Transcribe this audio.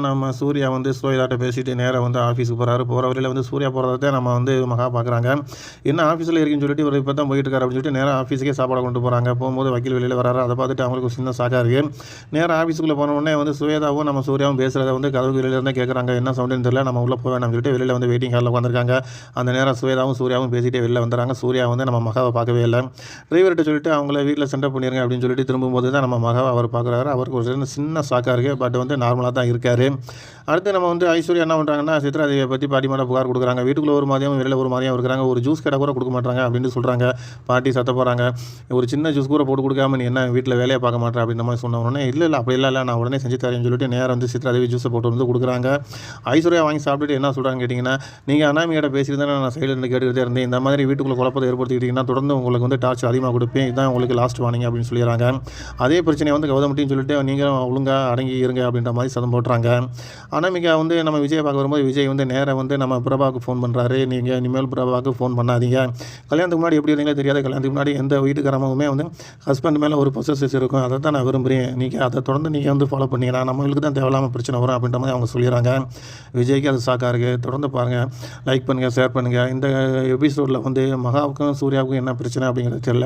நம்ம சூர்யா வந்து சோயிலாட்ட பேசிட்டு நேராக வந்து ஆஃபீஸுக்கு போகிறாரு போகிற வரையில் வந்து சூர்யா போகிறத நம்ம வந்து மகா பார்க்குறாங்க. என்ன ஆஃபீஸில் இருக்குன்னு சொல்லிட்டு இவர் இப்போ தான் போயிட்டு இருக்காரு அப்படின்னு சொல்லிட்டு நேராக ஆஃபீஸுக்கே சாப்பாடு கொண்டு போகிறாங்க போகும்போது வக்கீல் வெளியில் வராரு. அதை பார்த்துட்டு அவங்களுக்கு சின்ன சாக்காக இருக்குது நேராக ஆஃபீஸுக்குள்ளே போன உடனே வந்து சுவேதாவும் நம்ம சூர்யாவும் பேசுகிறத வந்து கதவு வெளியிலேருந்தே கேட்குறாங்க என்ன சவுண்டுன்னு தெரியல. நம்ம உள்ளே போக வேணாம் சொல்லிட்டு வெளியில் வந்து வெயிட்டிங் ஹாலில் உட்காந்துருக்காங்க அந்த நேரம் சுவேதாவும் சூர்யாவும் பேசிகிட்டே வெளில வந்துடுறாங்க. சூர்யா வந்து நம்ம மகாவை பார்க்கவே இல்லை. டிரைவர்கிட்ட சொல்லிட்டு அவங்கள வீட்டில் சென்டர் பண்ணிடுங்க அப்படின்னு சொல்லிட்டு திரும்பும்போது தான் நம்ம மகாவை அவர் பார்க்குறாரு. அவருக்கு ஒரு சின்ன சின்ன சாக்காக இருக்குது பட் வந்து நார்மலாக தான் இருக்கார். हरे அடுத்து நம்ம வந்து ஐஸ்வர்யா என்ன பண்ணுறாங்கன்னா சித்ராதேவியை பற்றி பாட்டி மேலே புகார் கொடுக்குறாங்க. வீட்டுக்குள்ள ஒரு மாதிரியும் வெளியில் ஒரு மாதிரியும் இருக்கிறாங்க. ஒரு ஜூஸ் கடை கூட கொடுக்க மாட்டாங்க அப்படின்னு சொல்கிறாங்க பாட்டி சத்த போகிறாங்க ஒரு சின்ன ஜூஸ் கூட போட்டு கொடுக்காம நீ என்ன வீட்டில் வேலையை பார்க்க மாட்டேன் அப்படின்ற மாதிரி சொன்ன உடனே இல்லை இல்லை அப்படி இல்லை இல்லை. நான் உடனே செஞ்சு தரேன்னு சொல்லிட்டு நேரம் வந்து சித்ராதேவி ஜூஸை போட்டு வந்து கொடுக்குறாங்க. ஐஸ்வர்யா வாங்கி சாப்பிட்டுட்டு என்ன சொல்கிறாங்க கேட்டிங்கன்னா நீங்கள் அனாமியோட பேசிட்டு தானே நான் சைடில் இருந்து கேட்டுக்கிட்டே இருந்தேன். இந்த மாதிரி வீட்டுக்குள்ளே குழப்பத்தை ஏற்படுத்திக்கிட்டிங்கன்னா தொடர்ந்து உங்களுக்கு வந்து டார்ச் அதிகமாக கொடுப்பேன். இதுதான் உங்களுக்கு லாஸ்ட் வார்னிங் அப்படின்னு சொல்லிடுறாங்க. அதே பிரச்சனையை வந்து கௌதமட்டின்னு சொல்லிட்டு நீங்களும் ஒழுங்காக அடங்கி இருங்க அப்படின்ற மாதிரி சதம் போட்டுறாங்க. அனாமிகா வந்து நம்ம விஜயை பார்க்க வரும்போது விஜய் வந்து நேராக வந்து நம்ம பிரபாவுக்கு ஃபோன் பண்ணுறாரு நீங்கள் இனிமேல் பிரபாவுக்கு ஃபோன் பண்ணாதீங்க. கல்யாணத்துக்கு முன்னாடி எப்படி இருந்தீங்களோ தெரியாது. கல்யாணத்துக்கு முன்னாடி எந்த வீட்டுக்காரமுமே வந்து ஹஸ்பண்ட் மேலே ஒரு பொசஸஸ் இருக்கும். அதை தான் நான் விரும்புகிறேன் நீங்கள் அதை தொடர்ந்து நீங்கள் வந்து ஃபாலோ பண்ணீங்கன்னா நம்மளுக்கு தான் தேவையில்லாமல் பிரச்சனை வரும் அப்படின்ற மாதிரி அவங்க சொல்லிடுறாங்க. விஜய்க்கு அது சாக்காக இருக்குது தொடர்ந்து பாருங்கள் லைக் பண்ணுங்கள் ஷேர் பண்ணுங்கள் இந்த எபிசோடில் வந்து மகாவுக்கும் சூர்யாவுக்கும் என்ன பிரச்சனை அப்படிங்கிறது தெரியல.